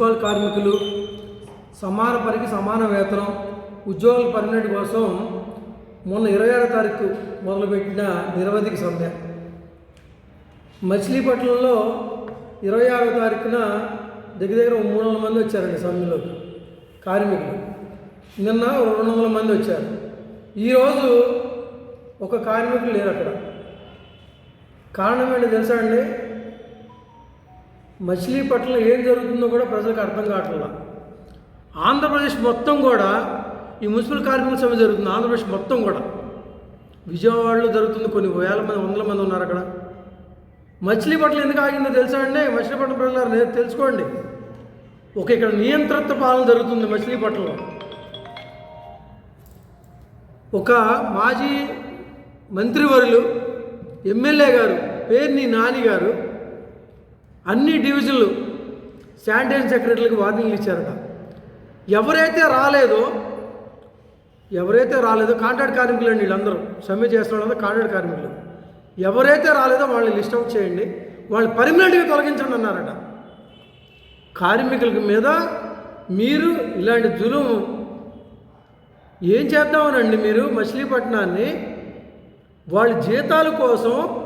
Municipal కార్మికులు సమాన పనికి సమాన వేతనం ఉద్యోగుల పర్మనెంట్ కోసం మొన్న ఇరవై ఆరో తారీఖు మొదలుపెట్టిన నిరవధిక సమ్మె మచిలీపట్నంలో ఇరవై ఆరో తారీఖున దగ్గర దగ్గర ఒక మూడు వందల మంది వచ్చారండి సమ్మెలోకి. కార్మికులు. నిన్న రెండు వందల మంది వచ్చారు. ఈరోజు ఒక కార్మికులు లేరు అక్కడ కారణం ఏంటి తెలుసా అండి? మచిలీపట్నంలో ఏం జరుగుతుందో కూడా ప్రజలకు అర్థం కావట్లేదు ఆంధ్రప్రదేశ్ మొత్తం కూడా ఈ మున్సిపల్ కార్మికుల సమ్మె జరుగుతుంది ఆంధ్రప్రదేశ్ మొత్తం కూడా. విజయవాడలో జరుగుతుంది కొన్ని వేల మంది వందల మంది ఉన్నారు అక్కడ. మచిలీపట్నం ఎందుకు ఆగిందో తెలుసా అండి? మచిలీపట్నం ప్రజలు నేను తెలుసుకోండి. ఒక ఇక్కడ నియంత్రిత పాలన జరుగుతుంది మచిలీపట్నంలో. ఒక మాజీ మంత్రివర్యులు ఎమ్మెల్యే గారు పేర్ని నాని గారు అన్ని డివిజన్లు శానిటేషన్ సెక్రటరీలకు వార్నింగ్లు ఇచ్చారట. ఎవరైతే రాలేదో ఎవరైతే రాలేదో కాంట్రాక్ట్ కార్మికులు అండి వీళ్ళందరూ. సమ్మె చేస్తున్నారు కాంట్రాక్ట్ కార్మికులు. ఎవరైతే రాలేదో వాళ్ళని లిస్ట్ అవుట్ చేయండి. వాళ్ళు పర్మనెంట్గా తొలగించండి అన్నారట. కార్మికుల మీద మీరు ఇలాంటి జులుము ఏం చేద్దామనండి మీరు మచిలీపట్నాన్ని? వాళ్ళ జీతాల కోసం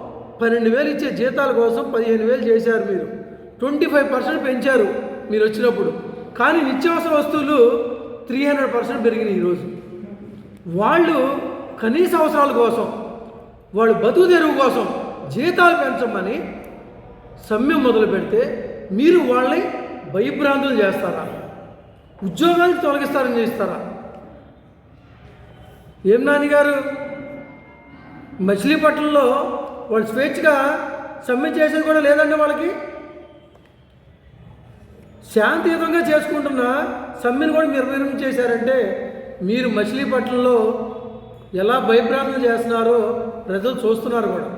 పన్నెండు వేలు ఇచ్చే జీతాల కోసం పదిహేను వేలు చేశారు మీరు. ట్వంటీ ఫైవ్ పర్సెంట్ పెంచారు మీరు వచ్చినప్పుడు. కానీ నిత్యావసర వస్తువులు త్రీ హండ్రెడ్ పర్సెంట్ పెరిగినాయి ఈరోజు. వాళ్ళు కనీస అవసరాల కోసం వాళ్ళు బతుకు తెరువు కోసం జీతాలు పెంచమని సమ్మె మొదలు పెడితే మీరు వాళ్ళని భయభ్రాంతులు చేస్తారా? ఉద్యోగాలు తొలగిస్తారని చేస్తారా? ఏం నాన్నగారు మచిలీపట్నంలో వాళ్ళు స్వేచ్ఛగా సమ్మె చేసేది కూడా లేదండి వాళ్ళకి. శాంతియుతంగా చేసుకుంటున్న సమ్మెను కూడా నిర్వహణ చేశారంటే మీరు మచిలీపట్నంలో ఎలా భయభ్రాంతులు చేస్తున్నారో ప్రజలు చూస్తున్నారు కూడా.